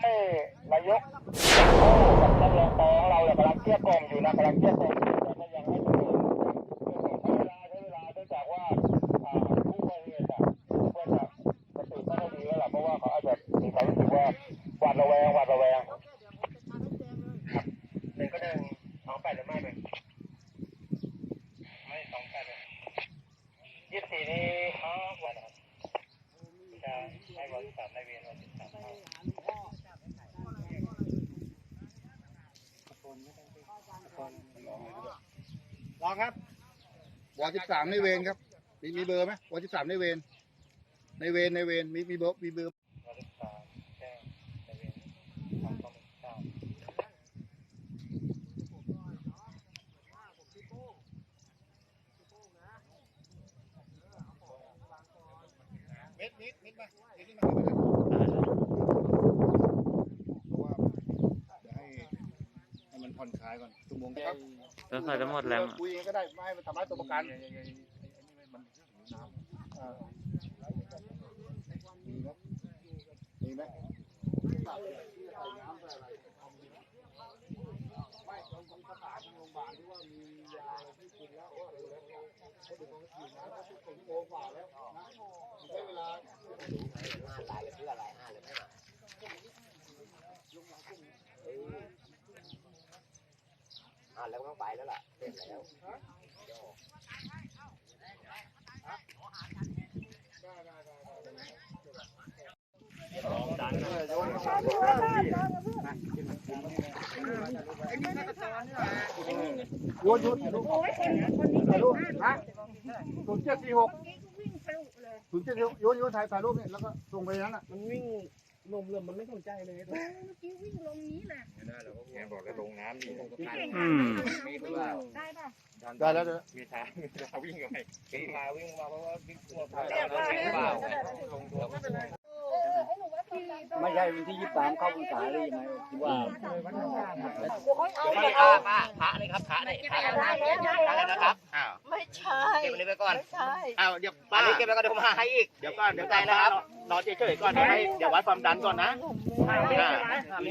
ให้นายกกับนักเรียนปของเราเนี่ยกำลังเกลี้ยกล่อมอยู่นะกำลังเกลี้ยกล่อมอยู่แต่ก็ยังไม่ถึงใช้เวลาใช้เวลาเนื่องจากว่าผู้ก่อเหตุอะก็จะสติไม่ค่อยดีแล้วล่ะเพราะว่าเขาอาจจะมีความรู้สึกว่าหวาดระแวงหวาดระแวงหนึ่งก็หนึ่งสองแปดหรือไม่เป็นไม่สองแปดเลยยี่สิบสี่นี่เขาวันอะไรจะให้วันที่สามในเวรวันที่สามเข้า รองครับวอสิบสามในเวรครับ มีมีเบอร์ไหมวอสิบสามในเวรในเวรในเวรมีมีเบอร์มีเบอร์วันที่สามแจ้งในเวรสามสองหนึ่งเก้าเม็ดนิดนิดมาเม็ดนิดมาเพราะว่าเดี๋ยวให้ให้มัน ผ่อนคลายก่อนชั่วโมงครับแล้วใส่จะหมดแรงอะคุยเองก็ได้ไม่ให้มันทำร้ายตัวประกันอ่ามีไหมมีไหมไม่ตรงต รงสถานโรงพยาบาลที่ว่าแล้วว่าดูแล้วเขาถึงต้องฉีดน้ำเขาถึงโตกว่าแล้วนะใช้เวลาอ่าแล้วก็ต้องไปแล้วล่ะเสร็จแล้วโยนโยนถ่ายรูปถ่ายรูปฮะศูนย์เจ็ดสี่หกศูนย์เจ็ดสี่หกโยนโยนถ่ายถ่ายรูปเนี่ยแล้วก็ส่งไปนั้นอะมันวิ่ง ลมเรือมันไม่สนใจเลยเมื่อกี้วิ่งลงนี้แหละแกบอกแล้วลงน้ำดีอืมได้ป่ะได้แล้วเดี๋ยวมีทางมีทางวิ่งกันไปมีทางวิ่งมาเพราะว่าวิ่งตัวพาเรียกว่าเปล่าลงตัวเออให้หนูว่าพี่ไม่ใช่วันที่ยี่สิบสามเข้าพรรษาเลยไหมที่ว่าเดี๋ยวเขาเอาไม่ไปพระเอาพระพระเลยครับพระเลยพระได้แล้ว ได้อะไรแล้วนะครับอ้าวไม่ใช่เก็บไว้ไปก่อนไม่ใช่อ้าวเดี๋ยวอันนี้เก็บไว้ก่อนเดี๋ยวผมหาให้อีกเดี๋ยวก่อนเดี๋ยวใจนะครับนอนเฉยๆก่อนเดี๋ยวให้เดี๋ยววัดความดันก่อนนะอ่า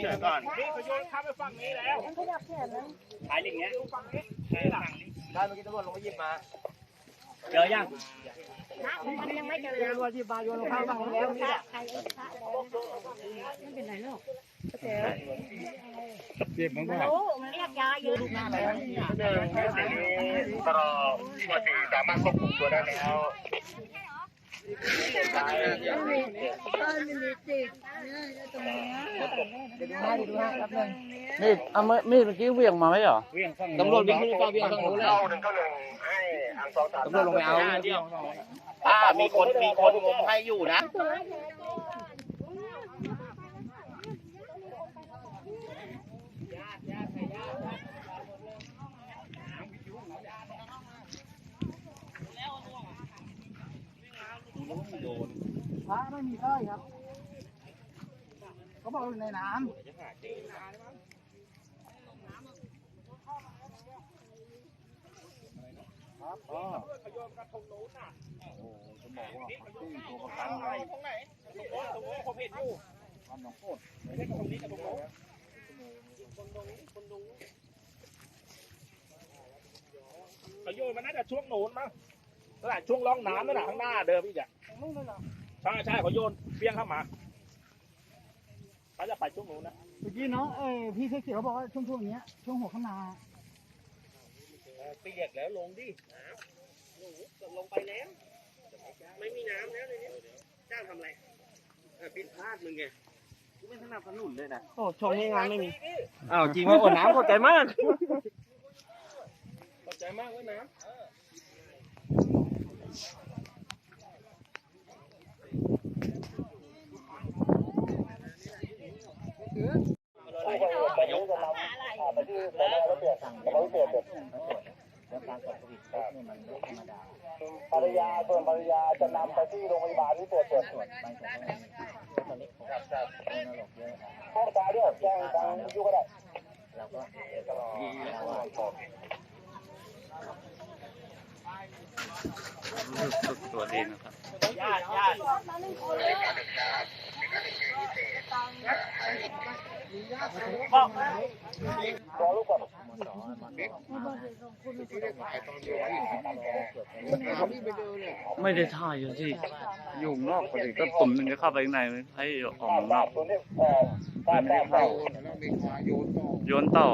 เฉยๆก่อนนี่เขาโยนข้ามไปฝั่งนี้แล้วขยับแขนนะขายอย่างเงี้ยฝั่งนี้ใช่หลังนี้ได้เมื่อกี้ตำรวจลงมาหยิบมา เจอยังนะมันยังไม่เจอเลยตำรวจที่บาโยนข้ามฝั่งแล้วพระใครเองพระไม่เป็นไรหรอกแต่เจ็บมั้งป่ะโอ้มันเรียกยาเยอะมากเลยหนึ่งยี่สี่ตลอดตัวสี่สามารถควบคุมตัวได้แล้วนี่ เอามีดมีดเมื่อกี้เหวี่ยงมาไหมเหรอตำรวจวิ่งขึ้นฟ้าวิ่งฝั่งนู้นเลยเข้าหนึ่งเข้าหนึ่งให้อันสองสามตำรวจลงไปเอาเดี๋ยวอ่ามีคนมีคนงมให้อยู่นะ พระไม่มีไส้ครับ เขาบอกอยู่ในน้ำครับอ๋อโอ้จะบอกว่าที่ตัวประกันอะไรทำหนองโคตรเขาโยนมันน่าจะช่วงโน้นมั้งนั่นแหละช่วงร่องน้ำนั่นแหละข้างหน้าเดิมอีกอะใช่ใช่เขาโยนเปี้ยงเข้ามา เขาจะไปช่วงโน้นนะเมื่อกี้น้องเออพี่เสื้อเขียวบอกว่าช่วงช่วงเนี้ยช่วงหัวข้างนาเปียกแล้วลงดิลงไปแล้วไม่มีน้ำแล้วในนี้จ้างทำอะไรปิดพลาดมึงไงกูไม่สนับสนุนเลยนะโอ้ชงนี้งานไม่มีอ้าวจริงว่าโอ้น้ำขอบใจมากขอบใจมากเลยน้ำ ผู้ก่อเหตุประยุกต์จะนำไปที่สำนักระเบียบสำนักระเบียบ ภรรยาส่วนภรรยาจะนำไปที่โรงพยาบาลที่ตรวจตรวจอข้อตาด้วยแจ้งทางยุก็ได้ฝึกตัวดีนะครับญาติญาติ มีรอลูกก่อนที่ได้ถ่ายตอนเดียวที่หาพี่ไปเจอเนี่ยไม่ได้ถ่ายอยู่ที่อยู่ข้างนอกพอดีก็ผมมันจะเข้าไปข้างในให้ออกข้างนอกตัวนี้เอ่อตาตาไม่ได้เข้าเข้าโยนแล้วมีขาโยนต่อ